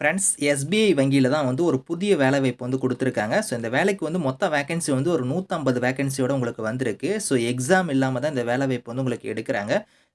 Friends SBI வங்கியில் தான் வந்து ஒரு புதிய வேலைவாய்ப்பு வந்து கொடுத்துருக்காங்க. ஸோ இந்த வேலைக்கு வந்து மொத்த வேகன்சி வந்து ஒரு நூற்றம்பது வேகன்சியோட உங்களுக்கு வந்திருக்கு. ஸோ எக்ஸாம் இல்லாமல் தான் இந்த வேலைவாய்ப்பு வந்து உங்களுக்கு எடுக்கிறாங்க.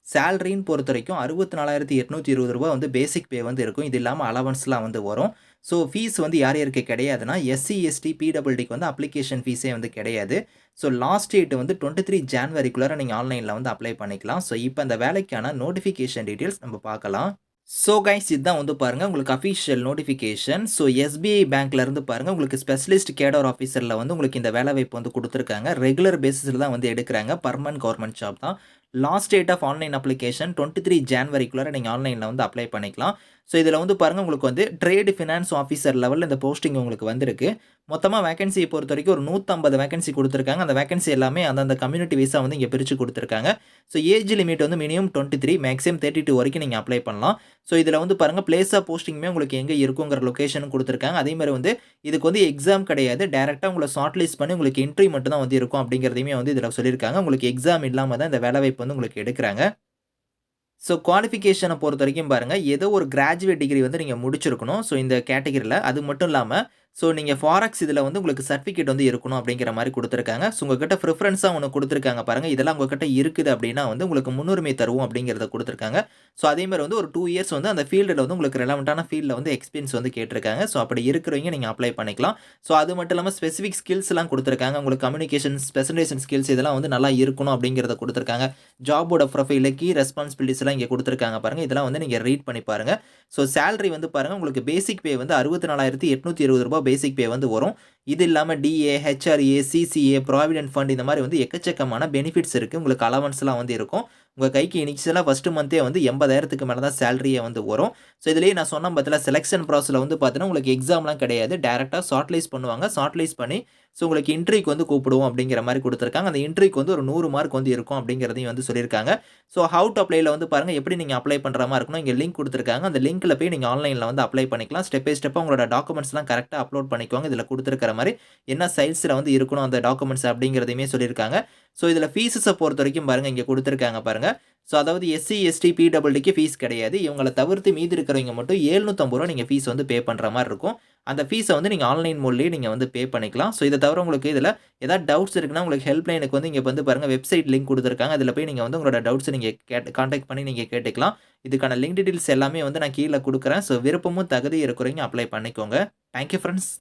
சேலரின்னு பொறுத்த வரைக்கும் அறுபத்தி நாலாயிரத்தி எட்நூற்றி இருபது ரூபா வந்து பேசிக் பே வந்து இருக்கும். இது இல்லாமல் அலவன்ஸ்லாம் வந்து வரும். ஸோ ஃபீஸ் வந்து யார் யாருக்கு கிடையாதுன்னா எஸ்சி எஸ்டி பிடபிள்டிக்கு வந்து அப்ளிகேஷன் ஃபீஸே வந்து கிடையாது. ஸோ லாஸ்ட் டேட் வந்து டுவெண்ட்டி த்ரீ ஜான்வரிக்குள்ளார நீங்கள் ஆன்லைனில் வந்து அப்ளை பண்ணிக்கலாம். ஸோ இப்போ அந்த வேலைக்கான நோட்டிஃபிகேஷன் டீட்டெயில்ஸ் நம்ம பார்க்கலாம். ஸோ கைஸ் இதுதான் வந்து பாருங்கள் உங்களுக்கு அஃபிஷியல் நோட்டிஃபிகேஷன் ஸோ எஸ்பிஐ பேங்க்லேருந்து பாருங்கள் உங்களுக்கு ஸ்பெஷலிஸ்ட் கேடர் ஆஃபீஸரில் வந்து உங்களுக்கு இந்த வேலை வாய்ப்பு வந்து கொடுத்துருக்காங்க. ரெகுலர் பேசிஸில் தான் வந்து எடுக்கிறாங்க. பர்மனன்ட் கவர்மெண்ட் ஜாப் தான். Last date of online application twenty three ஜான்வரிக்குள்ளே நீங்கள் ஆன்லைனில் வந்து அப்ளை பண்ணிக்கலாம். ஸோ இதில் வந்து பாருங்கள் உங்களுக்கு வந்து ட்ரேடு ஃபினான்ஸ் ஆஃபீஸர் லெவலில் இந்த போஸ்டிங் உங்களுக்கு வந்திருக்கு. மொத்தமாக வேகன்சியை பொறுத்த வரைக்கும் ஒரு நூற்றம்பது வேகன்சி கொடுத்துருக்காங்க. அந்த வேகன்சி எல்லாமே அந்தந்த கம்யூனிட்டி வைஸாக வந்து இங்கே பிரித்து கொடுத்துருக்காங்க. ஸோ ஏஜ் லிமிட் வந்து minimum twenty three maximum thirty two வரைக்கும் நீங்கள் அப்ளை பண்ணலாம். ஸோ இதில் வந்து பாருங்கள் பிளேஸ் ஆஃப் போஸ்டிங்குமே உங்களுக்கு எங்கே இருக்குங்கிற லொக்கேஷனும் கொடுத்துருக்காங்க. அதே மாதிரி வந்து இதுக்கு வந்து எக்ஸாம் கிடையாது. டேரெக்டாக உங்களை ஷார்ட் லிஸ்ட் பண்ணி உங்களுக்கு இன்ட்ரி மட்டும் தான் வந்து இருக்கும் அப்படிங்கிறதையுமே வந்து இதில் சொல்லியிருக்காங்க. உங்களுக்கு எக்ஸாம் இல்லாமல் தான் இந்த வந்து உங்களுக்கு எடுக்கிறாங்க. ஸோ குவாலிஃபிகேஷனை பொறுத்த வரைக்கும் பாருங்கள் ஏதோ ஒரு கிராஜுவேட் டிகிரி வந்து நீங்கள் முடிச்சிருக்கணும். ஸோ இந்த கேட்டகரியில் அது மட்டும் இல்லாமல் ஸோ நீங்கள் ஃபாரக்ஸ் இதில் வந்து உங்களுக்கு சர்டிஃபிகேட் வந்து இருக்கணும் அப்படிங்கிற மாதிரி கொடுத்துருக்காங்க. ஸோ உங்ககிட்ட ப்ரிஃபரன்ஸாக ஒன்று கொடுத்துருக்காங்க பாருங்கள் இதெல்லாம் உங்ககிட்ட இருக்குது அப்படின்னா வந்து உங்களுக்கு முன்னுரிமை தருவோம் அப்படிங்கிறத கொடுத்துருக்காங்க. ஸோ அதே மாதிரி வந்து ஒரு டூ இயர்ஸ் வந்து அந்த ஃபீல்டில் வந்து உங்களுக்கு ரெலவெண்ட்டான ஃபீல்டில் வந்து எக்ஸ்பீரியன்ஸ் வந்து கேட்டிருக்காங்க. ஸோ அப்படி இருக்கிறவங்க நீங்கள் அப்ளை பண்ணிக்கலாம். ஸோ அது மட்டும் இல்லாமல் ஸ்பெசிஃபிக் ஸ்கில்ஸ்லாம் கொடுத்துருக்காங்க. உங்களுக்கு கம்யூனிகேஷன் ஸ்பெசலைசேஷன் ஸ்கில்ஸ் இதெல்லாம் வந்து நல்லா இருக்கணும் அப்படிங்கிறத கொடுத்துருக்காங்க. ஜாபோட ப்ரொஃபைல கீ ரெஸ்பான்சிபிலிட்டிஸ்லாம் இங்கே கொடுத்துருக்காங்க பாருங்கள் இதெல்லாம் வந்து நீங்கள் ரீட் பண்ணி பாருங்கள் ஸோ சேலரி வந்து பாருங்கள் உங்களுக்கு பேசிக் பே வந்து அறுபத்தி நாலாயிரத்தி எட்நூற்றி இருபது ரூபா பேசிக் பே வந்து வரும். இது இல்லாமல் DA HRA CCA provident fund இந்த மாதிரி வந்து எக்கச்சக்கமான பெனிஃபிட்ஸ் இருக்குது உங்களுக்கு அலவன்ஸ்லாம் வந்து இருக்கும். உங்கள் கைக்கு இனிஷியலாக ஃபஸ்ட்டு மந்த்தே வந்து எண்பதாயிரத்துக்கு மேலே தான் சேலரியே வந்து வரும். ஸோ இதுலேயே நான் சொன்ன பார்த்தல செலெக்ஷன் ப்ராசஸில் வந்து பார்த்தீங்கன்னா உங்களுக்கு எக்ஸாம்லாம் கிடையாது. டேரெக்டாக ஷார்ட்லைஸ் பண்ணுவாங்க. ஷார்ட்லைஸ் பண்ணி ஸோ உங்களுக்கு இன்ட்ரிக்கு வந்து கூப்பிடுவோம் அப்படிங்கிற மாதிரி கொடுத்துருக்காங்க. அந்த இன்ட்ரிக்கு வந்து ஒரு நூறு மார்க் வந்து இருக்கும் அப்படிங்கிறதையும் வந்து சொல்லியிருக்காங்க. ஸோ ஹவு டு அப்ளைல வந்து பாருங்கள் எப்படி நீங்கள் அப்ளை பண்ணுற மாதிரி இருக்கணும் இங்கே லிங்க் கொடுத்துருக்காங்க. அந்த லிங்க்கில் போய் நீங்கள் ஆன்லைனில் வந்து அப்ளை பண்ணிக்கலாம். ஸ்டெப் பை ஸ்டெப்பாக உங்களோட டாக்குமெண்ட்ஸ்லாம் கரெக்டாக அப்லோட் பண்ணிக்குவாங்க இதில் கொடுத்துருக்கிற மாதிரி என்ன சைல்ஸில் வந்து இருக்கணும் அந்த டாக்குமெண்ட்ஸ் அப்படிங்கிறதையுமே சொல்லியிருக்காங்க. ஸோ இதில் ஃபீஸஸை பொறுத்த வரைக்கும் பாருங்கள் இங்கே கொடுத்துருக்காங்க பாருங்கள் ஸோ அதாவது எஸ்சி எஸ்டி பிடபிள்டிக்கு ஃபீஸ் கிடையாது. இவங்களை தவிர்த்து மீதி இருக்கிறவங்க மட்டும் ஏழ்நூற்றம்பது ரூபா நீங்கள் ஃபீஸ் வந்து பே பண்ணுற மாதிரி இருக்கும். அந்த ஃபீஸை வந்து நீங்கள் ஆன்லைன் மூலியே நீங்கள் வந்து பே பண்ணிக்கலாம். ஸோ இதை தவிர உங்களுக்கு இதில் ஏதாவது டவுட்ஸ் இருக்குன்னா உங்களுக்கு ஹெல்ப்லைனுக்கு வந்து இங்கே வந்து பாருங்கள் வெப்சைட் லிங்க் கொடுத்துருக்காங்க. அதில் போய் நீங்கள் வந்து உங்களோட டவுட்ஸ் நீங்கள் கேட் காண்டாக்ட் பண்ணி நீங்கள் கேட்டுக்கலாம். இதுக்கான லிங்க் டீட்டெயில்ஸ் எல்லாமே வந்து நான் கீழே கொடுக்குறேன். ஸோ விருப்பமும் தகுதி இருக்கிறவங்க அப்ளை பண்ணிக்கோங்க. Thank you friends